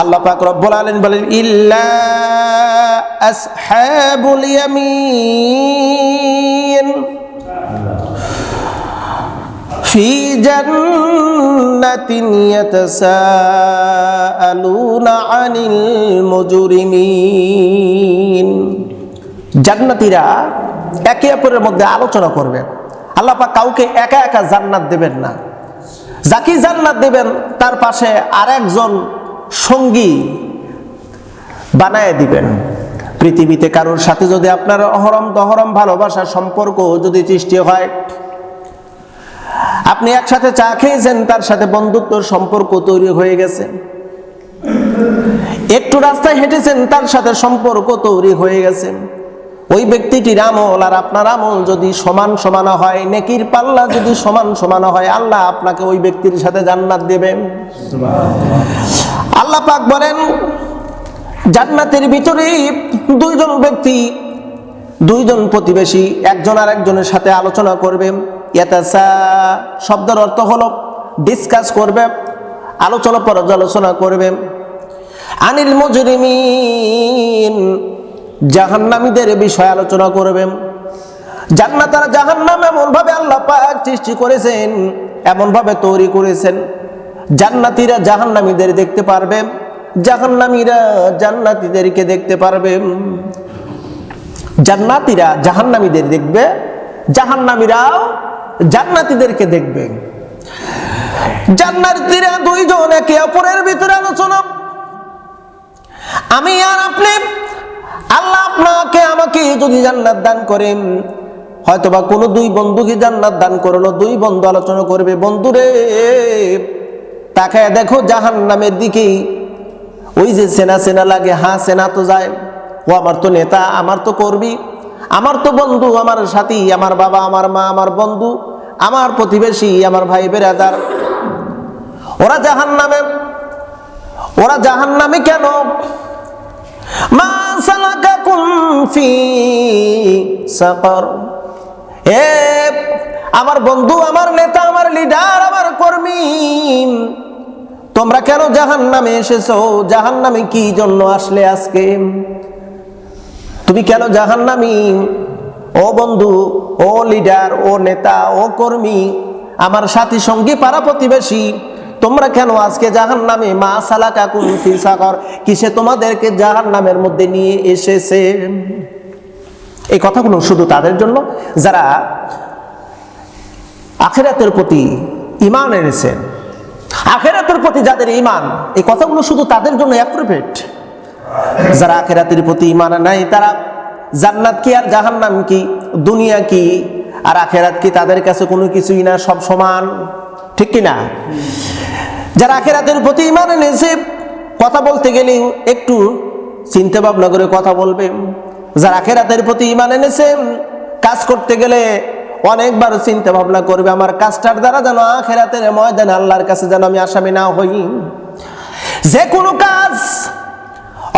আল্লাহ পাক রব্বুল আলামিন বলেন, ইল্লা আসহাবুল ইয়ামিন ফি জান্নাতিন ইয়াতাসাআলুনা আনিল মুজরিমিন। জান্নাতীরা একে অপরের মধ্যে আলোচনা করবে। আল্লাহ পাক কাউকে একা একা জান্নাত দেবেন না। যাকে জান্নাত দেবেন, তার পাশে আরেকজন সঙ্গী বানায় দিবেন। পৃথিবীতে কারোর সাথে যদি আপনার অহরম দহরম ভালোবাসার সম্পর্ক যদি সৃষ্টি হয়, আপনি একসাথে চা খেয়েছেন, তার সাথে বন্ধুত্বর সম্পর্ক তৈরি হয়ে গেছে। একটু রাস্তায় হেঁটেছেন, তার সাথে সম্পর্ক তৈরি হয়ে গেছে। ওই ব্যক্তিটির আমল আর আপনার আমল যদি সমান সমান হয়, নেকির পাল্লা যদি সমান সমান হয়, আল্লাহ আপনাকে ওই ব্যক্তির সাথে জান্নাত দেবেন আল্লাহ পাক বলেন, জান্নাতের ভিতরে দুইজন ব্যক্তি, দুইজন প্রতিবেশী, একজন আর একজনের সাথে আলোচনা করবে। শব্দের অর্থ হলো ডিসকাস করবে, আলোচনা পর্যালোচনা করবে। আনিল মুজরিমিন জাহান্নামীদের বিষয়ে আলোচনা করবে জান্নাত আর জাহান্নাম এমন ভাবে আল্লাহ পাক সৃষ্টি করেছেন এমন ভাবে তৈরি করেছেন। জান্নাতীরা জাহান্নামীদের দেখতে পারবে জাহান্নামীরা জান্নাতীদেরকে দেখতে পারবে জান্নাতীরা জাহান্নামীদের দেখবে, জাহান্নামীরাও জান্নাতীদেরকে দেখবে। জান্নাতীরা দুইজন একে অপরের ভিতরে আলোচনা। আমি আর আপনি আল্লাহ আপনাকে আমাকে যদি জান্নাত দান করেন, হয়তোবা কোনো দুই বন্ধুকে জান্নাত দান করল, দুই বন্ধু আলোচনা করবে বন্ধুরে তাকায় দেখো জাহান নামের দিকে ওই যে সেনা সেনা লাগে হ্যাঁ সেনা তো যায়, ও আমার তো নেতা, আমার তো করবি আমার তো বন্ধু, আমার সাথী, আমার বাবা, আমার মা, আমার বন্ধু, আমার প্রতিবেশী, আমার ভাই বেরাদার ওরা জাহান নামে ওরা জাহান নামে কেন? মা ফি আমার বন্ধু, আমার নেতা, আমার লিডার, আমার কর্মী, তোমরা কেন জাহান নামে এসেছ? জাহান নামে কি জন্য আসলে আজকে? তুমি কেন জাহান নামি ও বন্ধু, ও লিডার, ও নেতা, ও কর্মী, আমার সাথী সঙ্গী, পাড়া প্রতিবেশী তোমরা কেন আজকে জাহান নামে মা সালা কাকুন ফিসাকর কিসে তোমাদেরকে জাহান নামের মধ্যে নিয়ে এসেছে? এই কথাগুলো শুধু তাদের জন্য। যারা আখেরাতের প্রতি ইমান এনেছেন আখেরাতের প্রতি যাদের ইমান এই কথাগুলো শুধু তাদের জন্য অ্যাপ্রোপ্রিয়েট যারা আখেরাতের প্রতি ইমান নাই তারা জান্নাত কি আর জাহান্নাম কি, দুনিয়া কি, আর আখেরাত কি তাদের কাছে কোনো কিছুই না, সব সমান? ঠিক কি না যারা আখেরাতের প্রতি ইমান এনেছে, কথা বলতে গেলে একটু চিন্তা ভাবনা করে কথা বলবে। যারা আখেরাতের প্রতি ইমান এনেছে, কাজ করতে গেলে অনেকবার চিন্তা ভাবনা করবে, আমার কাজটার দ্বারা যেন আখেরাতের ময়দানে আল্লাহর কাছে যেন আমি আসামি না হই। যে কোনো কাজ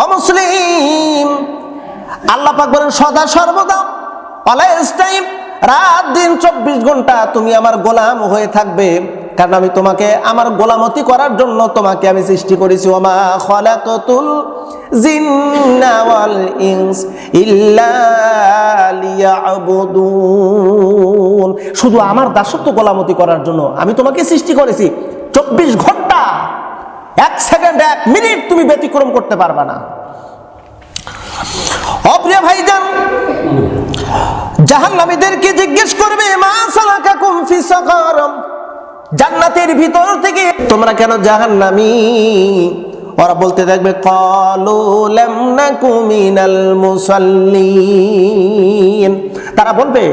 অমুসলিম, আল্লাহ পাক বলেন, সদা সর্বদা অলওয়েজ টাইম রাত দিন চব্বিশ ঘণ্টা তুমি আমার গোলাম হয়ে থাকবে। কারণ আমি তোমাকে, আমার গোলামতি করার জন্য তোমাকে আমি সৃষ্টি করেছি। ওমা খলাকতুল জিন্না ওয়াল ইনস ইল্লা লিয়াবুদুন। শুধু আমার দাসত্ব গোলামতি করার জন্য আমি তোমাকে সৃষ্টি করেছি। চব্বিশ ঘণ্টা, এক সেকেন্ড এক মিনিট তুমি ব্যতিক্রম করতে পারবা না। অপ্রিয় ভাইজান, জাহান্নামীদেরকে জিজ্ঞেস করবে, মা সালাকাকুম ফি সাকার জান্নাতের ভিতর থেকে তোমরা কেন জাহান্নামী? ওরা বলতে থাকবে মুসাল্লিন। তারা বলবে,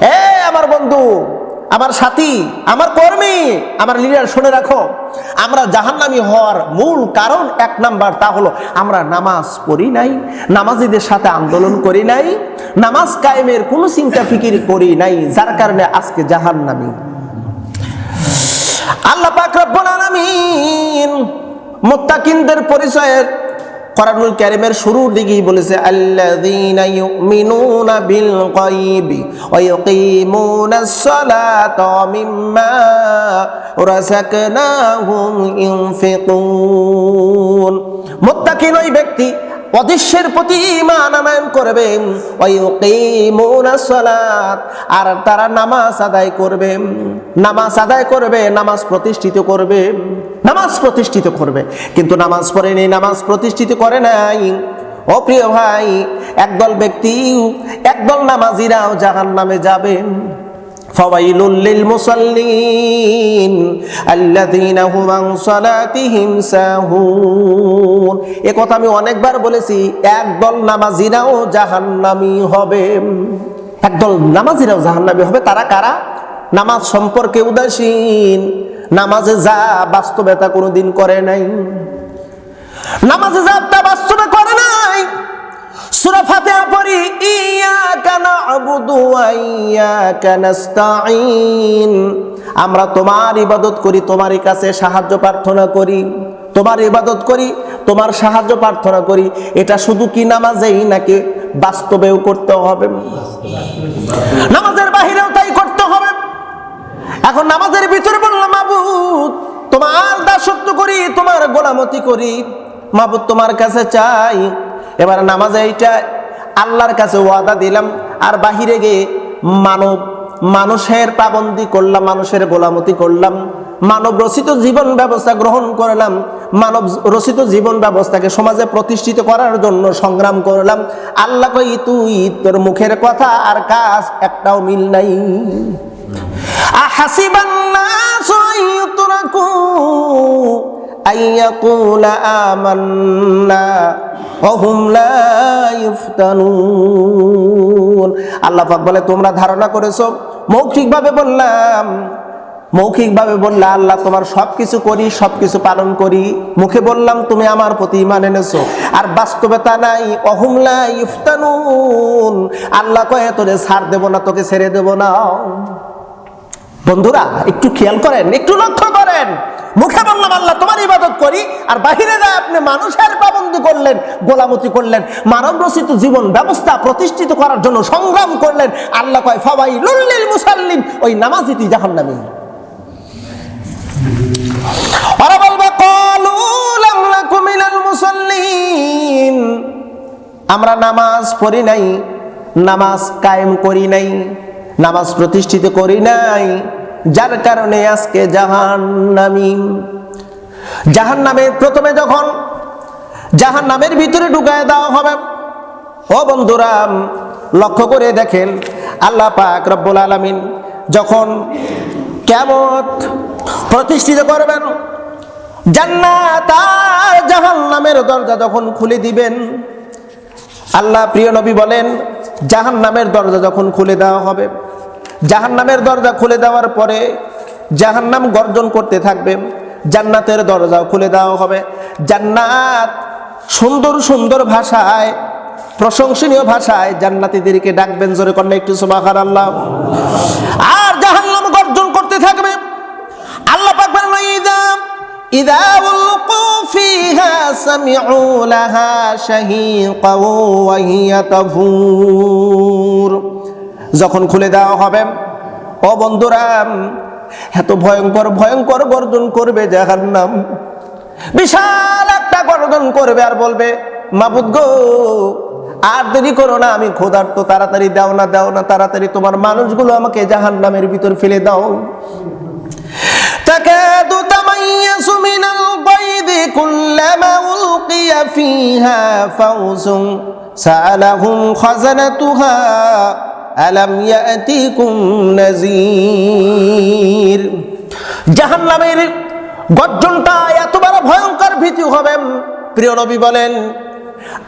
এ আমার বন্ধু, আমার সাথী, আমার কর্মী, আমার লিডার শুনে রাখো। আমরা জাহান্নামি হওয়ার মূল কারণ এক নাম্বার তা হলো, আমরা নামাজ পড়ি নাই, নামাজিদের সাথে আন্দোলন করি নাই, নামাজ কায়েমের কোনো চিন্তা ফিকির করি নাই, যার কারণে আজকে জাহান্নামি। আল্লাহ পাক রব্বুল আলামিন মুত্তাকিনদের পরিচয়ের কোরআনুল কারিমের শুরুর দিকেই বলেছে, আল্লাযীনা ইউমিনুনা বিল গায়বি ওয়া ইয়ুকিমুনাস সালাতা মিম্মা রাযাকনাহুম ইউনফিকুন মুত্তাকিন ওই ব্যক্তি অদৃশ্যের প্রতি ইমান আনয়ন করবে ওয়া ইয়ুকিমুনাস সালাত আর তারা নামাজ আদায় করবে নামাজ আদায় করবে নামাজ প্রতিষ্ঠিত করবে নামাজ প্রতিষ্ঠিত করবে কিন্তু নামাজ পড়েনি নামাজ প্রতিষ্ঠিত করে নাই ও প্রিয় ভাই একদল ব্যক্তি একদল নামাজিরাও জাহান নামে যাবে فويل للمصلين الذين هم عن صلاتهم ساهون এ কথা আমি অনেকবার বলেছি, একদল নামাজিরাও জাহান্নামী হবে। একদল নামাজিরাও জাহান্নামী হবে, তারা কারা? নামাজ সম্পর্কে উদাসীন, নামাজে যা বাস্তবে তা কোনোদিন করে নাই। নামাজে যা তা বাস্তবে করে নাই। সূরা ফাতিহা পড়ি, ইয়াকা না'বুদু ওয়া ইয়াকা আমরা তোমার ইবাদত করি, তোমারই কাছে সাহায্য প্রার্থনা করি। তোমার ইবাদত করি, তোমার সাহায্য প্রার্থনা করি, এটা শুধু কি নামাজেই নাকি বাস্তবেও করতে হবে? নামাজের বাহিরেও তাই করতে হবে। এখন নামাজের ভিতরে বললাম, মাবুদ, তোমার দাসত্ব করি, তোমার গোলামতি করি, মাবুদ তোমার কাছে চাই। এবার নামাজে এইটা আল্লাহর কাছে ওয়াদা দিলাম, আর বাহিরে গিয়ে মানব, মানুষের পাবন্দি করলাম, মানুষের গোলামতি করলাম মানব রচিত জীবন ব্যবস্থা গ্রহণ করলাম মানব রচিত জীবন ব্যবস্থাকে সমাজে প্রতিষ্ঠিত করার জন্য সংগ্রাম করলাম। আল্লাহ কই, তুই তোর মুখের কথা আর কাজ একটাও মিল নাই। আহাসিবান্নাসু আমান্না আল্লাহ বলে, তোমরা ধারণা করেছ? মৌখিকভাবে বললাম মৌখিকভাবে বললা, আল্লাহ, তোমার সব কিছু করি সব কিছু পালন করি। মুখে বললাম, তুমি আমার প্রতি ইমান এনেছো। আর বাস্তবতা নাই। অহুমলা ইফতানুন। আল্লাহ কয়ে, তোরে ছাড় দেব না, তোকে ছেড়ে দেব না। বন্ধুরা, একটু খেয়াল করেন, একটু লক্ষ্য করেন। মুখে বললাম, আল্লাহ, তোমার ইবাদত করি। আর বাহিরে যায়, আপনি মানুষের পাবন্দি করলেন, গোলামতি করলেন মানব রচিত জীবন ব্যবস্থা প্রতিষ্ঠিত করার জন্য সংগ্রাম করলেন। আল্লাহ কয় ফবাই লুল্লিল মুসাল্লিম। ওই নামাজিতি জাহান্নামী। আমরা নামাজ পড়ি নাই, নামাজ কায়েম করি নাই, নামাজ প্রতিষ্ঠিত করি নাই। যার কারণে আজকে জাহান নামি জাহান নামে প্রথমে যখন জাহান নামের ভিতরে ঢুকায় দেওয়া হবে, ও বন্ধুরা, লক্ষ্য করে দেখেন, আল্লাহ পাক রব্বুল আলামিন যখন কেমত প্রতিষ্ঠিত করবেন। জান্নাত আর জাহান্নামের দরজা যখন খুলে দিবেন, আল্লাহ প্রিয় নবী বলেন জাহান নামের দরজা যখন খুলে দেওয়া হবে জাহান নামের দরজা খুলে দেওয়ার পরে জাহান নাম গর্জন করতে থাকবে, জান্নাতের দরজাও খুলে দেওয়া হবে। জান্নাত সুন্দর সুন্দর ভাষায়, প্রশংসনীয় ভাষায় জান্নাতীদেরকে ডাকবেন। জোরে কন্যা একটু সুবাহার আল্লাহ আর জাহান নাম গর্জন করতে থাকবে আল্লাহ পাক বলেন ইদা উলকু ফিহা সামিউ লাহা শাহীকা ওয়া হিয়া তাফুর যখন খুলে দেওয়া হবে, ও বন্ধুরা, এত ভয়ঙ্কর ভয়ঙ্কর গর্জন করবে জাহান্নাম। বিশাল একটা গর্জন করবে আর বলবে, মাবুদ গো, আর দেরি করো না, আমি খোদার তো তাড়াতাড়ি দাও না দাও না, তাড়াতাড়ি তোমার মানুষগুলো আমাকে জাহান্নামের ভিতর ফেলে দাও। كلما ألقي فيها فوز سألهم خزنتها ألم يأتيكم نذير জাহান্নামের গর্জনটা এত বড় ভয়ঙ্কর ভীতি হবে প্রিয় নবী বলেন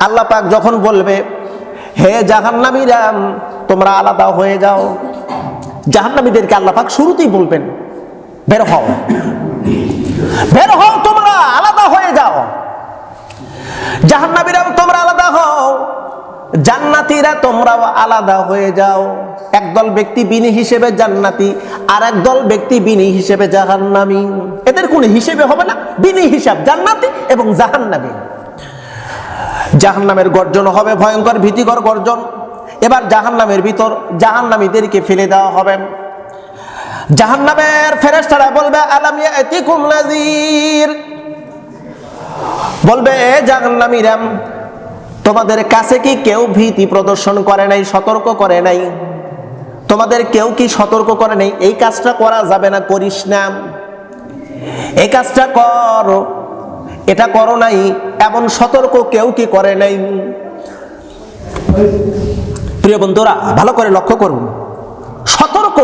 আল্লাহ পাক যখন বলবে হে জাহান্নামীরা তোমরা আলাদা হয়ে যাও জাহান্নামীদেরকে আল্লাহ পাক শুরুতেই বলবেন বের হও বের হও তোমরা, আলাদা হয়ে যাও। জাহান্নাবীরা তোমরা আলাদা হও। জান্নাতীরা তোমরাও আলাদা হয়ে যাও। একদল ব্যক্তি বিনি হিসেবে জান্নাতি আর একদল ব্যক্তি বিনি হিসেবে জাহান্নামি। এদের কোনো হিসেবে হবে না। বিনি হিসাব জান্নাতি এবং জাহান্নামি। জাহান্নামের গর্জন হবে, ভয়ঙ্কর ভীতিকর গর্জন। এবার জাহান্নামের ভিতর জাহান্নামীদেরকে ফেলে দেওয়া হবে। জাহান্নামের ফেরেশতারা বলবে, আলাম ইয়াতিকুম নাযীর? বলবে জাহান্নামীরা তোমাদের কাছে কি কেউ ভীতি প্রদর্শন করে নাই, সতর্ক করে নাই? তোমাদের কেউ কি সতর্ক করে নাই? এই কাজটা করা যাবে না, করিস না। এই কাজটা কর, এটা করো নাই, এমন সতর্ক কেউ কি করে নাই? প্রিয় বন্ধুরা, ভালো করে লক্ষ্য করুন। সতর্ক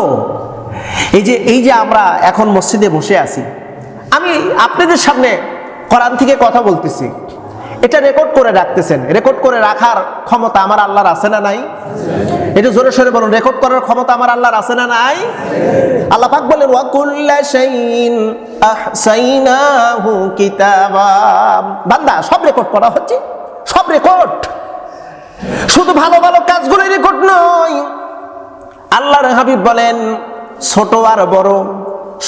এই যে এই যে আমরা এখন মসজিদে বসে আছি, আমি আপনাদের সামনে কোরআন থেকে কথা বলতেছি। এটা রেকর্ড করে রাখতেছেন। রেকর্ড করে রাখার ক্ষমতা আমার আল্লাহর আছে না নাই? এটা জোরে সোরে বলুন রেকর্ড করার ক্ষমতা আমার আল্লাহর আছে না নাই? আল্লাহ পাক বলেন ওয়া কুল্লা শাইইন আহসাইনাহু কিতাবা। বান্দা, সব রেকর্ড করা হচ্ছে? সব রেকর্ড শুধু ভালো ভালো কাজগুলোই রেকর্ড নয়। আল্লাহর হাবিব বলেন ছোট আর বড়,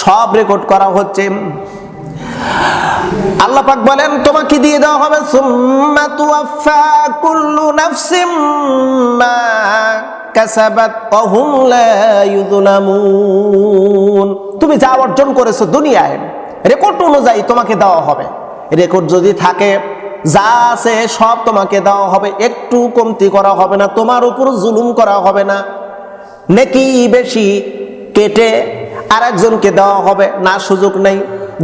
সব রেকর্ড করা হচ্ছে। আল্লাহ পাক বলেন, তোমাকে দিয়ে দেওয়া হবে, সুম্মা তুওয়াফা কুল্লু নাফসিম কাসাবাত তুমি যা অর্জন করেছ দুনিয়ায় রেকর্ড অনুযায়ী তোমাকে দেওয়া হবে। রেকর্ড যদি থাকে, যা আছে সব তোমাকে দেওয়া হবে। একটু কমতি করা হবে না, তোমার উপর জুলুম করা হবে না। নেকি বেশি কেটে আরেকজনকে দেওয়া হবে, না সুযোগ নেই।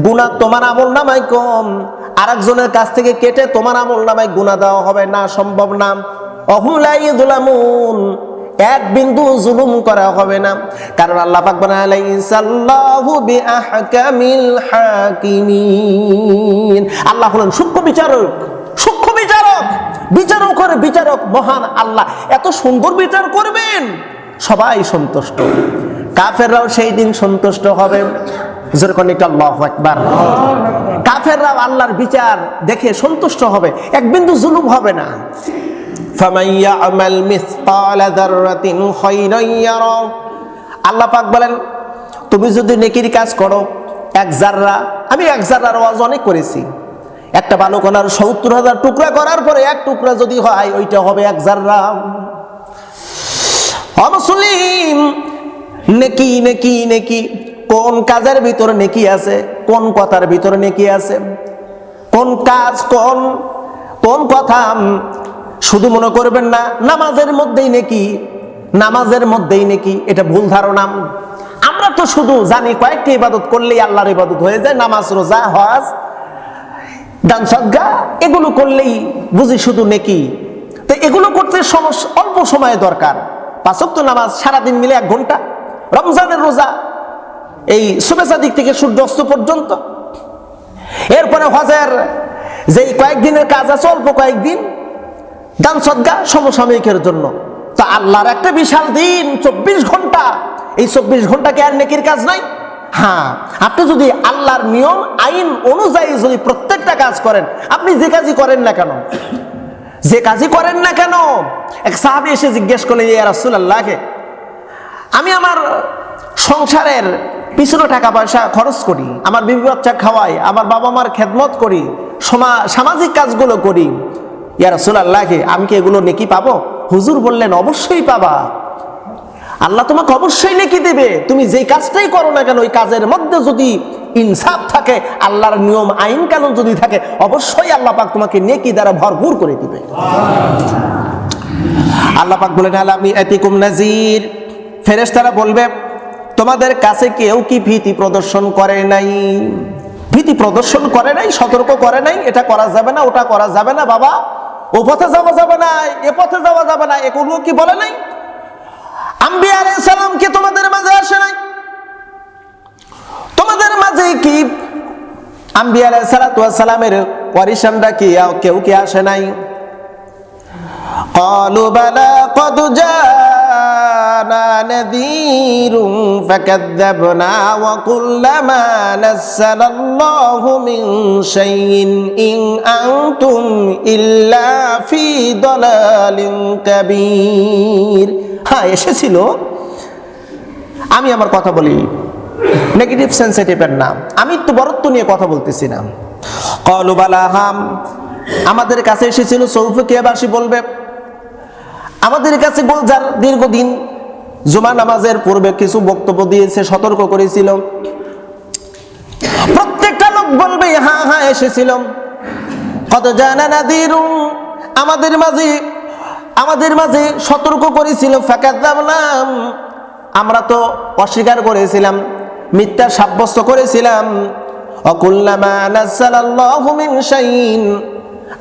গুণা তোমার আমল নামাই কম। আরেকজনের কাছ থেকে কেটে তোমার আমল নামাই গুণা দেওয়া হবে, না সম্ভব না। অহুলাই দুলামুন, এক বিন্দু জুলুম করা হবে না। কারণ আল্লাহ পাক বলেন আলাইসাল্লাহু বিআহকামিল হাকিমিন। আল্লাহ হলেন সূক্ষ্ম বিচারক সূক্ষ্ম বিচারক বিচারক করে বিচারক মহান আল্লাহ। এত সুন্দর বিচার করবেন, সবাই সন্তুষ্ট। কাফেররাও সেই দিন সন্তুষ্ট হবে। যেরকম এটা আল্লাহ একবার কাফেররাও আল্লাহর বিচার দেখে সন্তুষ্ট হবে। এক বিন্দু জুলুম হবে না। আল্লাহ পাক বলেন, তুমি যদি নেকির কাজ করো, এক জাররা আমি এক জাররার ওয়াজ অনেক করেছি। একটা বালুকণার সত্তর হাজার টুকরা করার পরে এক টুকরা যদি হয়, ওইটা হবে এক জাররা অমুসলিম নেকি নেকি নেকি। কোন কাজের ভিতরে নেকি আছে? কোন কথার ভিতরে নেকি আছে? কোন কাজ কোন? কোন কথা শুধু মনে করবেন না, নামাজের মধ্যেই নেকি, নামাজের মধ্যেই নেকি, এটা ভুল ধারণা। আমরা তো শুধু জানি, কয়েকটি ইবাদত করলেই আল্লাহর ইবাদত হয়ে যায়, নামাজ, রোজা, হজ, দান সদ্গা এগুলো করলেই বুঝি শুধু নেকি। তো এগুলো করতে সমস্যা অল্প সময় দরকার। পাঁচক তো নামাজ সারাদিন মিলে এক ঘণ্টা। রমজানের রোজা, এই শুভেচ্ছা দিক থেকে সূর্যাস্ত পর্যন্ত। এরপরে হজের যেই কয়েকদিনের কাজ আছে, অল্প কয়েকদিন দান সদ্গা সমসাময়িকের জন্য। তো আল্লাহর একটা বিশাল দিন, চব্বিশ ঘণ্টা। এই চব্বিশ ঘণ্টা কি আর নেকির কাজ নাই? হ্যাঁ আপনি যদি আল্লাহর নিয়ম, আইন অনুযায়ী যদি প্রত্যেকটা কাজ করেন, আপনি যে কাজই করেন না কেন? যে কাজই করেন না কেন? এক সাহাবি এসে জিজ্ঞেস করলেন, ইয়া রাসুল আল্লাহকে আমি আমার সংসারের পিছনে টাকা পয়সা খরচ করি আমার বিবি বাচ্চা খাওয়াই আমার বাবা মার খেদমত করি সমা- সামাজিক কাজগুলো করি। ইয়া রাসুল আমি কি এগুলো নেকি পাবো? হুজুর বললেন অবশ্যই পাবা। আল্লাহ তোমাকে অবশ্যই নেকি দেবে। তুমি যেই কাজটাই করো না কেন ওই কাজের মধ্যে যদি ইনসাফ থাকে আল্লাহর নিয়ম আইন কানুন যদি থাকে অবশ্যই আল্লাহ পাক তোমাকে নেকি দ্বারা ভরপুর করে দিবে। আল্লাহ পাক বলেন আলামি এতিকুম নাজির ফেরেশতারা বলবে তোমাদের কাছে কেউ কি ভীতি প্রদর্শন করে নাই ভীতি প্রদর্শন করে নাই সতর্ক করে নাই এটা করা যাবে না ওটা করা যাবে না বাবা ও পথে যাওয়া যাবে না এ পথে যাওয়া যাবে না এগুলো কি বলে নাই আম্বিয়া আলাইহিস সালাম কি তোমাদের মাঝে আসে নাই তোমাদের মাঝে কি আম্বিয়া আলাইহিস সালাতু ওয়াস সালামের ওয়ারিসানরা কি কেউ কি আসে নাই قالوا بلى قد جاءنا نذير فكذبنا وقل ما نزل الله من شيء إن أنتم إلا في ضلال كبير হ্যাঁ এসেছিল আমি আমার কথা বলি নেগেটিভ সেন্সিটিভের নাম আমি তো বরত্ব নিয়ে কথা বলতেছি না কলু বালা হাম আমাদের কাছে এসেছিল সৌফিকিয়াবাসী বলবে আমাদের কাছে গোলজার দীর্ঘদিন জুমা নামাজের পূর্বে কিছু বক্তব্য দিয়েছে, সতর্ক করেছিল প্রত্যেকটা লোক বলবে হ্যাঁ হ্যাঁ এসেছিল কত জানা নাদিরুম আমাদের মাঝে আমাদের মাঝে সতর্ক করেছিল ফাকাদাবনাম আমরা তো অস্বীকার করেছিলাম, মিথ্যা সাব্যস্ত করেছিলাম।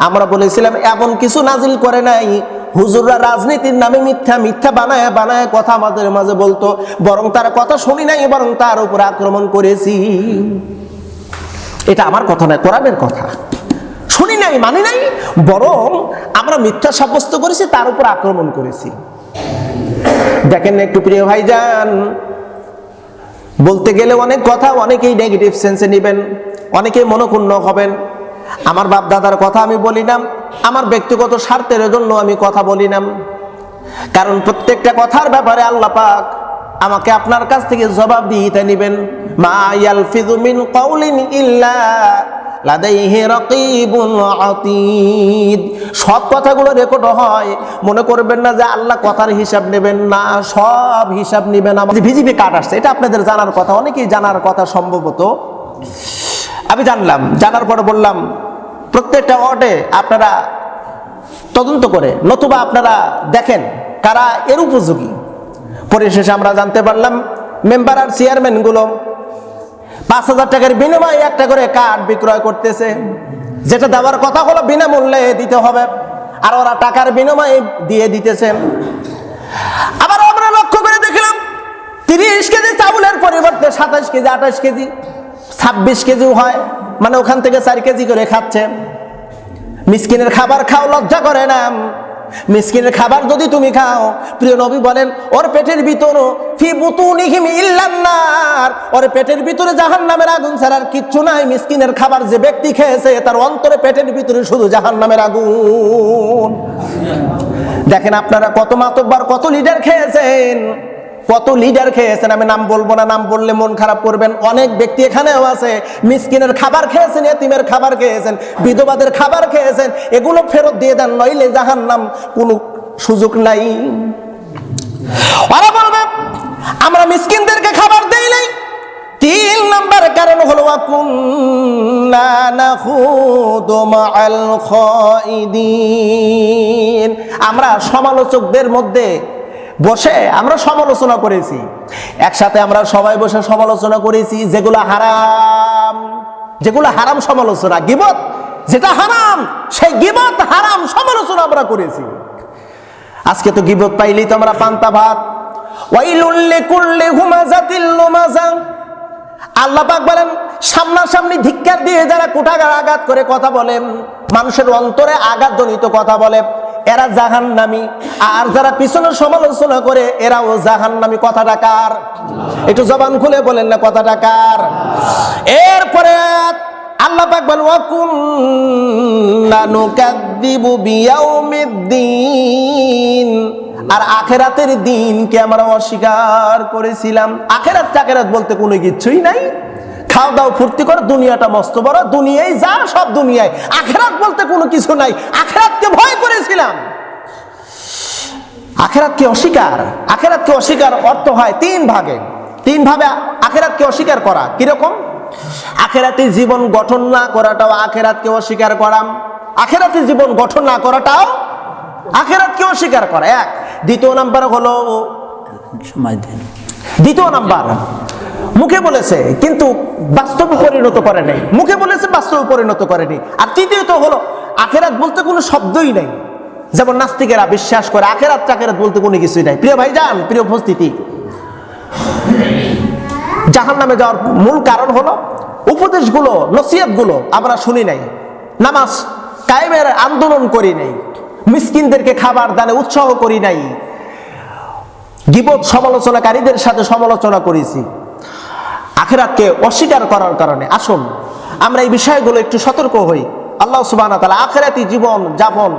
আমরা বলেছিলাম, এমন কিছু নাজিল করে নাই হুজুররা রাজনীতির নামে মিথ্যা মিথ্যা বানায় বানায় কথা আমাদের মাঝে বলতো। বরং তার কথা শুনি নাই, বরং তার উপর আক্রমণ করেছি। এটা আমার কথা নয়, কোরআনের কথা। শুনি নাই, মানি নাই, বরং আমরা মিথ্যা সাব্যস্ত করেছি, তার উপর আক্রমণ করেছি। দেখেন একটু প্রিয় ভাইজান, বলতে গেলে অনেক কথা, অনেকেই নেগেটিভ সেন্সে নেবেন, অনেকেই মনক্ষুণ্ণ হবেন। আমার বাপ দাদার কথা আমি বলি না আমার ব্যক্তিগত স্বার্থের জন্য আমি কথা বলি না কারণ প্রত্যেকটা কথার ব্যাপারে আল্লাহ পাক আমাকে আপনার কাছ থেকে জবাব দিতে নেবেন। মা ইয়ালফিযু মিন কাউলিন ইল্লা লাদাইহি রাকিবুন আতীদ। সব কথাগুলো রেকর্ড হয়, মনে করবেন না যে আল্লাহ কথার হিসাব নেবেন না, সব হিসাব নেবেন। আমাদের ভিজিপি কার্ড আসছে, এটা আপনাদের জানার কথা, অনেকেই জানার কথা সম্ভবত। আমি জানলাম, জানার পরে বললাম, প্রত্যেকটা ওয়ার্ডে আপনারা তদন্ত করে, নতুবা আপনারা দেখেন কারা এর উপযোগী। পরিশেষে আমরা জানতে পারলাম, মেম্বার আর চেয়ারম্যানগুলো পাঁচ হাজার টাকার বিনিময়ে একটা করে কার্ড বিক্রয় করতেছে, যেটা দেওয়ার কথা হলো বিনামূল্যে দিতে হবে, আর ওরা টাকার বিনিময়ে দিয়ে দিতেছেন আবার আমরা লক্ষ্য করে দেখলাম, তিরিশ কেজি চাউলের পরিবর্তে সাতাশ কেজি, আঠাশ কেজি ছাব্বিশ কেজিও হয় মানে ওখান থেকে চার কেজি করে খাচ্ছে। মিসকিনের খাবার খাও, লজ্জা করে না। মিসকিনের খাবার যদি তুমি খাও, প্রিয় নবী বলেন, ওর পেটের ভিতর ফি ওর পেটের ভিতরে জাহান্নামের আগুন ছাড়া আর কিচ্ছু নাই। মিসকিনের খাবার যে ব্যক্তি খেয়েছে, তার অন্তরে পেটের ভিতরে শুধু জাহান্নামের আগুন। দেখেন আপনারা কত মাতব্বার, কত লিডার খেয়েছেন। কত লিডার খেয়েছেন? আমি নাম বলব না, নাম বললে মন খারাপ করবেন। অনেক ব্যক্তি এখানেও আছে, মিসকিনের খাবার খেয়েছেন, এতিমের খাবার খেয়েছেন, বিধবাদের খাবার খেয়েছেন, এগুলো ফেরত দিয়ে দেন, নইলে জাহান নাম কোনো সুযোগ নাই। ওরা বলবে, আমরা মিসকিনদেরকে খাবার দেই নাই। তিন নাম্বার কারণ হলো আমরা সমালোচকদের মধ্যে বসে আমরা সমালোচনা করেছি। একসাথে আমরা সবাই বসে সমালোচনা করেছি, যেগুলো হারাম। যেগুলো হারাম সমালোচনা। গিবত যেটা হারাম, সেই গিবত হারাম সমালোচনা আমরা করেছি। আজকে তো গিবত পাইলেই তো আমরা পান্তা ভাত। আল্লাহ পাক বলেন, সামনাসামনি ধিক্কার দিয়ে যারা কোটাগার আঘাত করে কথা বলেন, মানুষের অন্তরে আঘাতজনিত কথা বলে এরা জাহান জাহান্নামী। আর যারা পিছনে সমালোচনা করে, এরাও জাহান্নামী। কথাটা কার? একটু জবান খুলে বলেন না, কথাটা কার? এরপরে আল্লাহ পাক বলেন ওয়াকুন্না নুকাদ্দিবু বিয়াউমিদ্দিন। আর আখেরাতের দিনকে আমরা অস্বীকার করেছিলাম। আখেরাত চাকেরাত বলতে কোনো কিছুই নাই। খাও দাও ফুর্তি করো দুনিয়াটা মস্ত বড় দুনিয়ায় যা সব দুনিয়ায়। আখেরাত বলতে কোনো কিছু নাই। আখেরাতকে ভয় করেছিলাম। আখেরাতকে অস্বীকার। আখেরাতকে অস্বীকার অর্থ হয় তিন ভাগে। তিন ভাবে আখেরাতকে অস্বীকার করা কীরকম? আখেরাতে জীবন গঠন না করাটাও আখেরাতকে অস্বীকার করাম। আখেরাতে জীবন গঠন না করাটাও আখেরাতকে অস্বীকার করা। এক দ্বিতীয় নাম্বার হলো সময় দিন। দ্বিতীয় নাম্বার। মুখে বলেছে, কিন্তু বাস্তবে পরিণত করে নাই। মুখে বলেছে, বাস্তবে পরিণত করেনি। আর তৃতীয়ত হলো, আখেরাত বলতে কোনো শব্দই নাই। যেমন নাস্তিকেরা বিশ্বাস করে, আখেরাত চাকেরাত বলতে কোনো কিছুই নাই। প্রিয় ভাই যান প্রিয় উপস্থিতি জাহান নামে যাওয়ার মূল কারণ হলো, উপদেশগুলো, নসিহতগুলো আমরা শুনি নাই। নামাজ কায়েমের আন্দোলন করি নাই। মিসকিনদেরকে খাবার দানে উৎসাহ করি নাই। গিবত সমালোচনাকারীদের সাথে সমালোচনা করেছি। আখেরাতকে অস্বীকার করার কারণে। আসুন, আমরা এই বিষয়গুলো একটু সতর্ক হই। আল্লাহ সুবাহ তালা আখেরাতি জীবন যাপন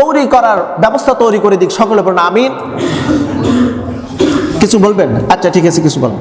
তৈরি করার ব্যবস্থা তৈরি করে দিক সকলে বলুন, আমিন। কিছু বলবেন? আচ্ছা ঠিক আছে, কিছু বলেন।